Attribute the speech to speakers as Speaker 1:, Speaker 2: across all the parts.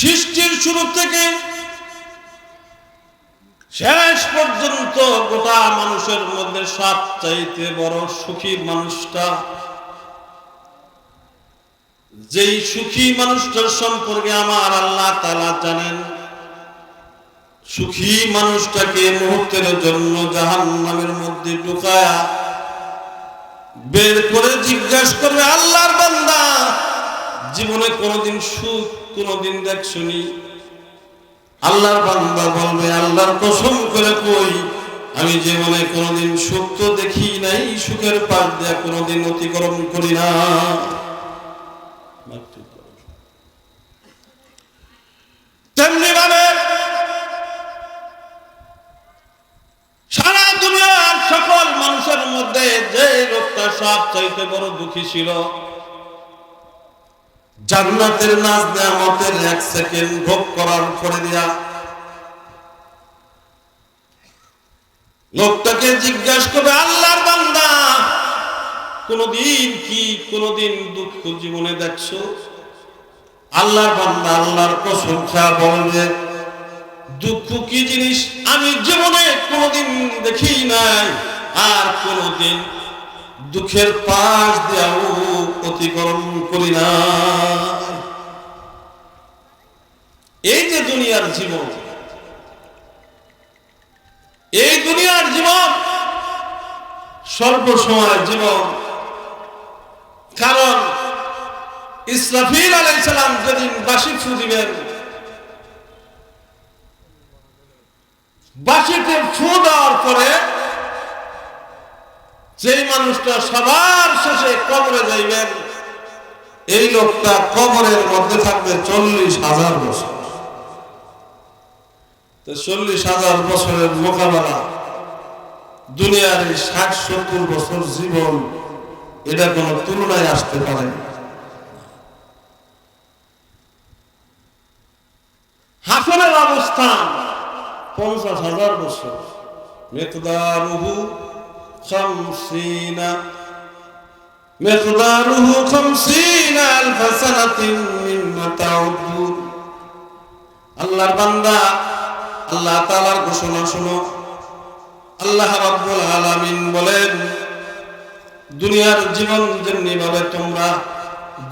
Speaker 1: সৃষ্টির শুরু থেকে শেষ পর্যন্ত গোটা মানুষের মধ্যে সবচাইতে বড় সুখী মানুষটা যেই সুখী মানুষটার সম্পর্কে আমার আল্লাহ তালা জানেন, সুখী মানুষটাকে মুহূর্তের জন্য জাহান নামের মধ্যে ঢুকায়া বের করে জিজ্ঞাসা করবে, আল্লাহর বান্দা কোনোদিন সুখ, কোনোদিন দেখ শুনি আল্লাহর বান্দা বলবে, আল্লাহর কসম করে কই, আমি জীবনে কোনোদিন সুখ তো দেখি নাই, সুখের পাশ দেয়া কোনোদিন অতিক্রম করি না। সারা দুনিয়ার সকল মানুষের মধ্যে যে লোকটা সব চাইতে বড় দুঃখী ছিল জান্নাতের নাচ নেয়ামতের এক সেকেন্ড ভোগ করার পরে দিয়া লোকটাকে জিজ্ঞাসা করবে, আল্লাহর বান্দা, কোনদিন কি, কোনদিন দুঃখ জীবনে দেখছ? আল্লাহর বান্দা আল্লাহর প্রশংসা বলবে দুঃখ কি জিনিস? আমি জীবনে কোনোদিন দেখি নাই, আর কোনোদিন দুঃখের পাশ দিয়াও অতিক্রম করি না। এই যে দুনিয়ার জীবন, এই দুনিয়ার জীবন স্বল্প সময়ের জীবন। কারণ ইসরাফিল আলাইসালাম যেদিন বাসি ফু দিবেন বাসিতে ফু দেওয়ার পরে যেই মানুষটা সবার শেষে কবরে যাইবেন, এই লোকটা কবরের মধ্যে থাকবে চল্লিশ হাজার বছর। চল্লিশ হাজার বছরের মোকাবেলা, দুনিয়ার এই ষাট সত্তর বছর জীবন, এটা কোনো তুলনায় আসতে পারে হাসনের অবস্থান পঞ্চাশ হাজার বছর। মেকদারুহু খামসিনা মেকদারুহু খামসিনা আলফা সানাতিন মিম্মা তাউদ্দুন আল্লাহর বান্দা আল্লাহ তাআলার ঘোষণা শুনো আল্লাহ রাব্বুল আলামিন বলেন দুনিয়ার জীবন যেমনি ভাবে তোমরা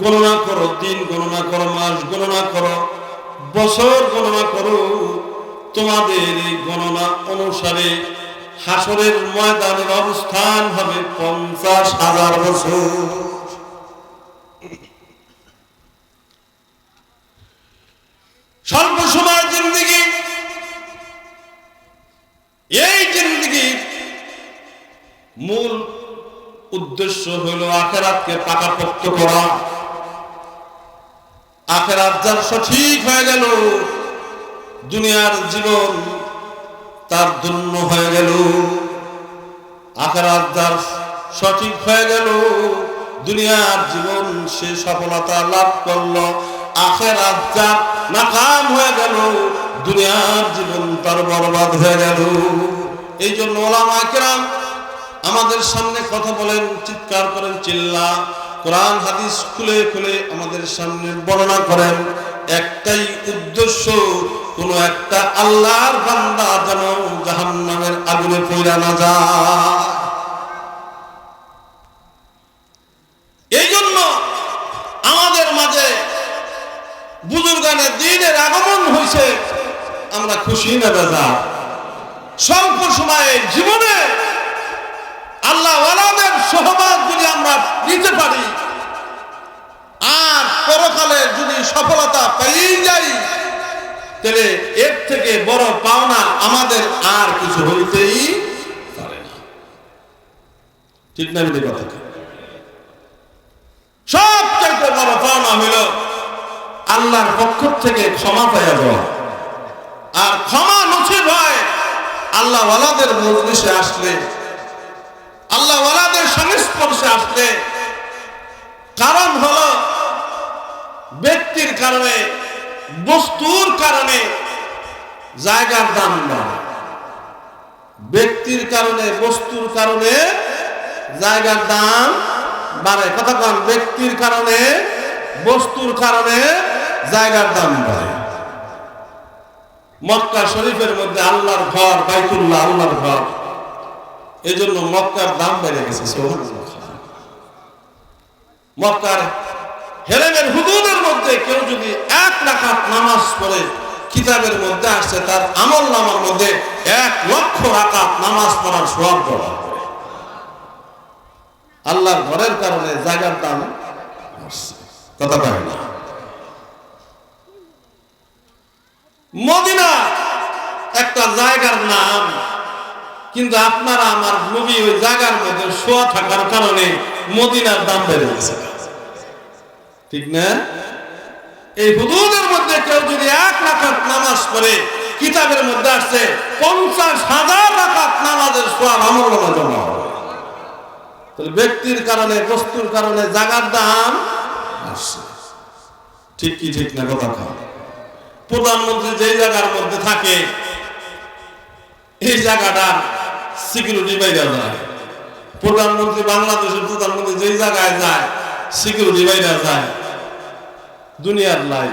Speaker 1: গণনা করো দিন গণনা করো মাস গণনা করো বছর গণনা করো তোমাদের গণনা অনুসারে হাসরের ময়দানের অবস্থান হবে পঞ্চাশ হাজার বছর। স্বল্প সময় জিন্দিগি, এই জিন্দিগির মূল উদ্দেশ্য হলো আখেরাতকে পাকাপোক্ত করা। আখেরাত যার সঠিক হয়ে গেল, দুনিয়ার জীবন তার ধন্য হয়ে গেল। যার সঠিক হয়ে গেল। দুনিয়ার জীবন সে সফলতা লাভ করল। আখেরাত যার নাকাম হয়ে গেল। দুনিয়ার জীবন তার বরবাদ হয়ে গেল। এই জন্য ওলামা কেরাম আমাদের সামনে কথা বলেন, চিৎকার করেন, চিল্লা। কোরআন, হাদিস খুলে খুলে আমাদের সামনে বর্ণনা করেন। একটাই উদ্দেশ্য কোন একটা আল্লাহর বান্দা যেন জাহান্নামের আগুনে পইরা না যায়। এই জন্য আমাদের মাঝে দিনের আগমন আমরা খুশি জীবনে আল্লাহ যদি আমরা পারি, আর পরকালে যদি সফলতা পেয়েই যাই তাহলে এর থেকে বড় পাওনা আমাদের আর কিছু হইতেই পারে না। ঠিক না বিধি কথা? সব বড় পাওনা হইল আল্লাহর পক্ষ থেকে ক্ষমা পাওয়া যাওয়া। আর ক্ষমা নসিব হয় আল্লাহ ওয়ালাদের মজলিসে আসলে আল্লাহ ওয়ালাদের সংস্পর্শে আসলে। কারণ হলো, ব্যক্তির কারণে বস্তুর কারণে জায়গার দাম বাড়ে ব্যক্তির কারণে, বস্তুর কারণে জায়গার দাম বাড়ে। কথা কন, ব্যক্তির কারণে, বস্তুর কারণে জায়গার দাম বাড়ে। মক্কা শরীফের মধ্যে আল্লাহর ঘর, বাইতুল্লাহ, আল্লাহর ঘর। এই জন্য মক্কার দাম বেড়ে গেছে মক্কার হেরেমের হুদুদের মধ্যে কেউ যদি এক রাকাত নামাজ পড়ে, কিতাবের মধ্যে আসছে, তার আমল নামার মধ্যে এক লক্ষ রাকাত নামাজ পড়ার সব পড়া আল্লাহর ঘরের কারণে জায়গার দাম কথা পারে না মদিনা একটা জায়গার নাম, কিন্তু আপনারা আমার নবী ওই জায়গার মধ্যে শোয়া থাকার কারণে মদিনার দাম বেড়ে গেছে। ঠিক না? এই হুদুদের মধ্যে কেউ যদি এক রাখাত নামাজ পড়ে, কিতাবের মধ্যে আসছে, পঞ্চাশ হাজার রাখাত নামাজের সোয়াব আমল জমা তাহলে ব্যক্তির কারণে, বস্তুর কারণে জাগার দাম আসছে। ঠিক কি ঠিক না কথা। প্রধানমন্ত্রী যেই জায়গার মধ্যে থাকে, এই জায়গাটা সিকিউরিটি বাইরে যায়। প্রধানমন্ত্রী বাংলাদেশের প্রধানমন্ত্রী যেই জায়গায় যায় সিকিউরিটি বাইরে যায় দুনিয়ার লাই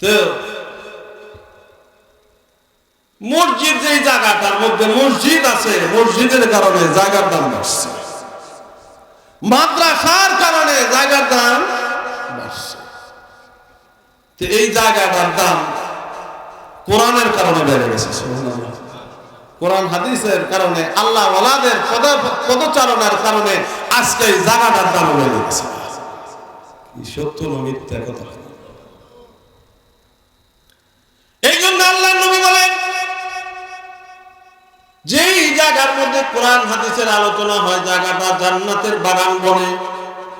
Speaker 1: তো মসজিদ যেই জায়গাটার মধ্যে মসজিদ আছে মসজিদের কারণে জায়গার দাম বাড়ছে মাদ্রাসার কারণে জায়গার দাম বাড়ছে তো এই জায়গাটার দাম কোরআনের কারণে বেড়ে গেছে কোরআন হাদিসের কারণে আল্লাহ পদচারণার কারণে আজকে এই জায়গাটার দাম বেড়ে গেছে সত্য মিথ্যা কথা? এই জন্য আল্লাহ নবী বলেন, যেই জায়গার মধ্যে কোরআন হাদিসের আলোচনা হয়, জায়গাটা জান্নাতের বাগান বনে।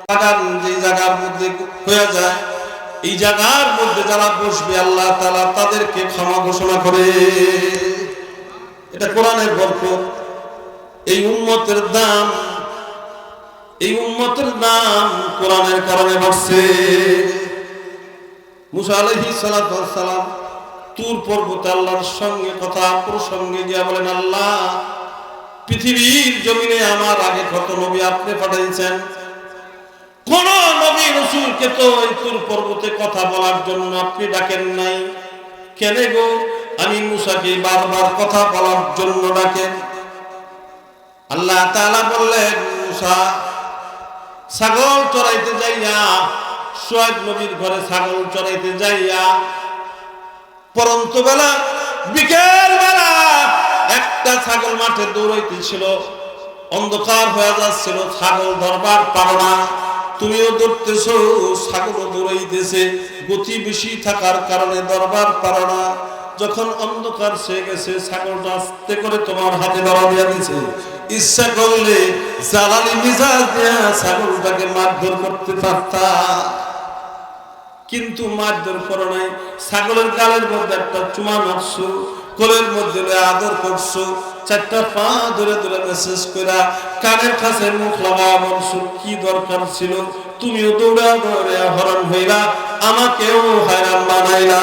Speaker 1: বাগান যেই জায়গার মধ্যে হয়ে যায়, এই জায়গার মধ্যে যারা বসবে, আল্লাহ তালা তাদেরকে ক্ষমা ঘোষণা করে। এটা কোরআনের বরকত এই উম্মতের দাম এই উম্মতের নাম কোরআনের কারণে বাড়ছে। আল্লাহর সঙ্গে কথা বলেন, আল্লাহ, পৃথিবীর জমিনে আমার আগে কত আপনি নবী পর্বতে কথা বলার জন্য আপনি ডাকেন নাই। কেন গো? আমি মুসাকে বারবার কথা বলার জন্য ডাকেন। আল্লাহ বললেন, মুসা ছাগল চড়াইতে যাইয়া সোয়েব নবীর ঘরে ছাগল চড়াইতে যাইয়া পরন্ত বেলা বিকেল বেলা একটা ছাগল মাঠে দৌড়াইতেছিল, অন্ধকার হয়ে যাচ্ছিল, ছাগল ধরবার পারো না। তুমিও দৌড়তেছো, ছাগলও দৌড়াইতেছে, গতি বেশি থাকার কারণে দরবার পারো না। যখন অন্ধকার সে গেছে, ছাগলটা আস্তে করে তোমার হাতে ধরা দিয়া দিছে ইচ্ছা করলে জ্বালানি মিজাজ দিয়া ছাগলটাকে মারধর করতে পারতা। কিন্তু মারধর করো নাই। ছাগলের গালের মধ্যে একটা চুমা মারছো, কোলের মধ্যে আদর করছ, চারটা পা ধরে ধরে মেসেজ করা কানের কাছে মুখ লাগা বলছো, কি দরকার ছিল? তুমিও দৌড়া দৌড়ে হরণ হইলা আমাকেও হয়রান বানাইলা।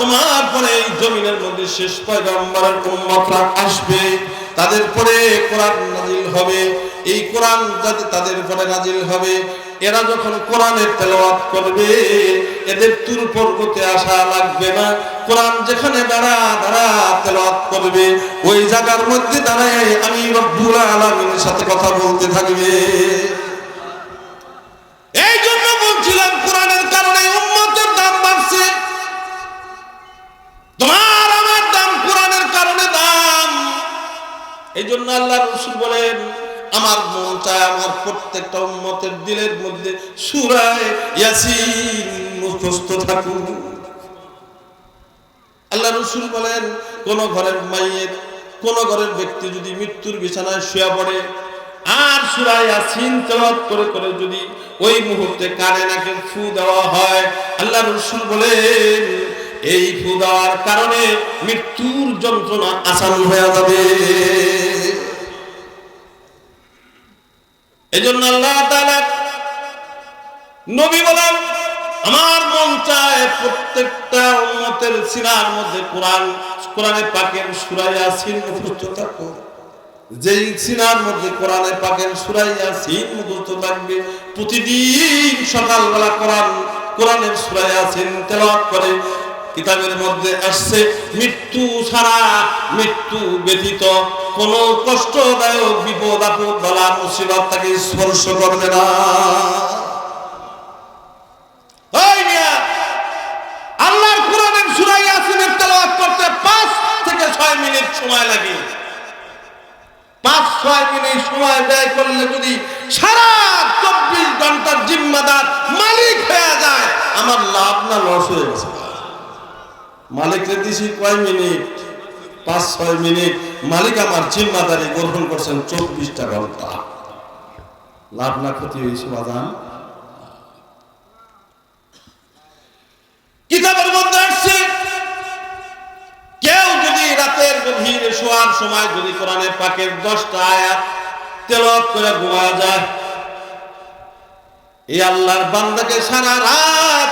Speaker 1: তোমার পরে এই জমিনের মধ্যে শেষ পয়গম্বরের উম্মতরা আসবে। তাদের পরে কোরআন নাজিল হবে। এই কোরআন যাতে তাদের পরে নাজিল হবে, এরা যখন কোরআনের তেলাওয়াত করবে, এদের তুর পর্বতে আসা লাগবে না। কোরআন যেখানে দাঁড়া দাঁড়া তেলাওয়াত করবে। ওই জায়গার মধ্যে দাঁড়ায় আমি রব্বুল আলামিনের সাথে কথা বলতে থাকবে। এই জন্য বলছিলাম, কোরআনের কারণে উম্মতের দাম বাড়ছে। তোমার আমার দাম কোরআনের কারণে দাম। এই জন্য আল্লাহ রসুল বলেন, আমার মন চায় আমার প্রত্যেকটা উম্মতের দিলের মধ্যে আল্লাহ রসুল বলেন, কোন ঘরের মাইয়ের, কোন ঘরের ব্যক্তি যদি মৃত্যুর বিছানায় শুয়ে পড়ে, আর সুরায় ইয়াসিন তেলাওয়াত করে করে যদি ওই মুহূর্তে কানে নাকে ফু দেওয়া হয়, আল্লাহ রসুল বলেন এই ফু দেওয়ার কারণে মৃত্যুর যন্ত্রণা আসান হয়ে যাবে। এই জন্য আল্লাহ নবী বলেন, আমার মন চায় প্রত্যেকটা উম্মতের সিনার মধ্যে কোরআন, কোরআনে পাকের সূরা ইয়াসিন মুখস্থ থাকো যেই সিনার মধ্যে কোরআনে পাকের সূরা ইয়াসিন মুখস্থ থাকবে, প্রতিদিন সকালবেলা কোরআন, কোরআনের সূরা ইয়াসিন তেলাওয়াত করে কিতাবের মধ্যে আসছে, মৃত্যু ছাড়া মৃত্যু ব্যতীত কোন কষ্টদায়ক বিপদ, আপদ, বলা, মুসিবত তাকে স্পর্শ করবে না। 5 থেকে 6 মিনিট সময় লাগে। 5 6 মিনিট সময় ব্যয় করলে সারা 24 ঘণ্টার জিম্মাদার মালিক হয়ে যায়, আমার লাভ না লস হয়ে গেছে। মালিককে দিছি কয় মিনিট? পাঁচ, ছয় মিনিট। মালিক আমার জিম্মাদারি গ্রহণ করছেন চব্বিশটা ঘণ্টা লাভ না ক্ষতি হয়েছে বাজান। কিতাবের মধ্যে আসছে, কেউ যদি রাতের গভীরে শোয়ার সময় যদি কোরআনে পাকের দশটা আয়াত তেলাওয়াত করে ঘুমা যায়, এই আল্লাহর বান্দাকে সারা রাত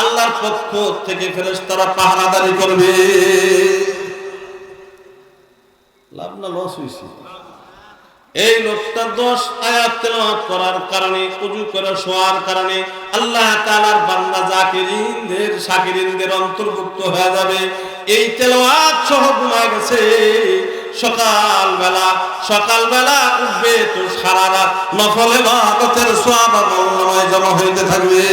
Speaker 1: আল্লাহর পক্ষ থেকে ফেরেশতারা পাহারাদারি করবে। লাভ না লস হয়েছে এই লোকটা দশ আয়াত করার কারণে, উজু করে শোয়ার কারণে আল্লাহ তাআলার বান্দা জাকিরিনদের শাকিরিনদের অন্তর্ভুক্ত হয়ে যাবে। এই তেলাওয়াত সহ ঘুমায় গেছে। সকালবেলা সকালবেলা উঠবে তো সারা রাত নফল ইবাদতের সওয়াব আমলনামায় জমা হইতে থাকবে।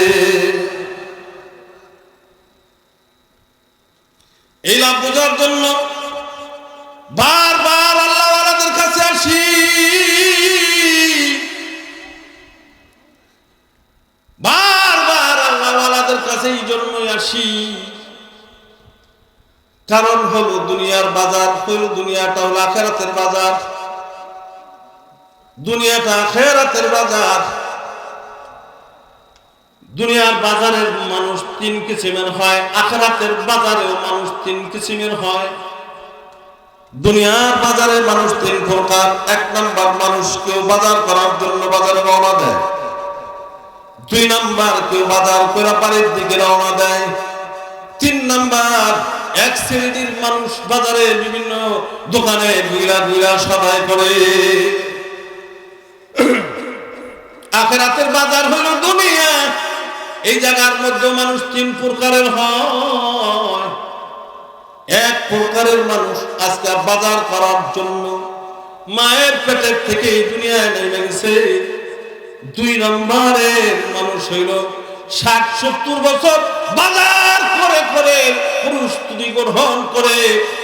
Speaker 1: এই লাভ বোঝার জন্য। বারবার আল্লাহওয়ালাদের কাছে আসি। বারবার আল্লাহওয়ালাদের কাছে এই জন্যই আসি। কারণ হলো দুনিয়ার বাজার, হলো দুনিয়াটা হলো আখেরাতের বাজার। দুনিয়াটা আখেরাতের বাজার। দুনিয়ার বাজারের মানুষ তিন কিসিমের হয়, আখেরাতের বাজারেও মানুষ তিন কিসিমের হয়। দুনিয়ার বাজারে মানুষ তিন প্রকার, এক নাম্বার মানুষ কেউ বাজার করার জন্য বাজারে রওনা দেয়। দুই নাম্বার কেউ বাজার করে বাড়ির দিকে রওনা দেয়। তিন নাম্বার, এক শ্রেণির মানুষ বাজারে বিভিন্ন দোকানে দুইলা দুইলা সদাই করে। আখেরাতের বাজার হলো দুনিয়া। এই জায়গার মধ্যে মানুষ তিন প্রকারের হয়। এক প্রকারের মানুষ আজকে বাজার করার জন্য মায়ের পেটের থেকে দুনিয়ায় নেমে গেছে। দুই নম্বরের মানুষ হইল ষাট সত্তর বছর বাজার করে করে প্রস্তুতি গ্রহণ করে,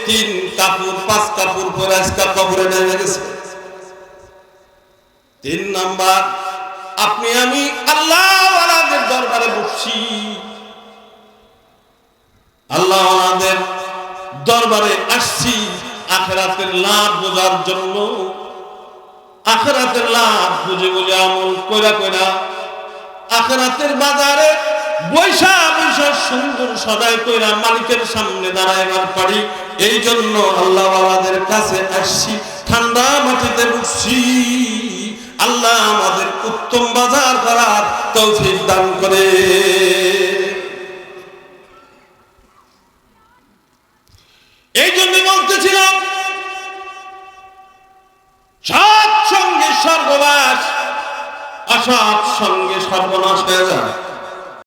Speaker 1: তিন কাপড়, পাঁচ কাপড় পরে আজকে কবরে নেমে গেছে। তিন নাম্বার, আপনি আমি আল্লাহ বসছি আল্লাহ আলাদের দরবারে আসছি আখেরাতের লাভ বোঝার জন্য। আখেরাতের লাভ বুঝে বুঝে আমল কইরা কইরা আখেরাতের বাজারে বৈশা বৈশা সুন্দর সদাই কইরা মালিকের সামনে দাঁড়াইবার পারি। এই জন্য আল্লাহ আমাদের কাছে আসছি, ঠান্ডা মাটিতে বসছি। আল্লাহ আমাদের উত্তম বাজার করার তৌফিক দান করে। এই জন্য বলতেছিলাম সৎ সঙ্গে স্বর্গবাস অসৎ সঙ্গে সর্বনাশ হয়ে যায়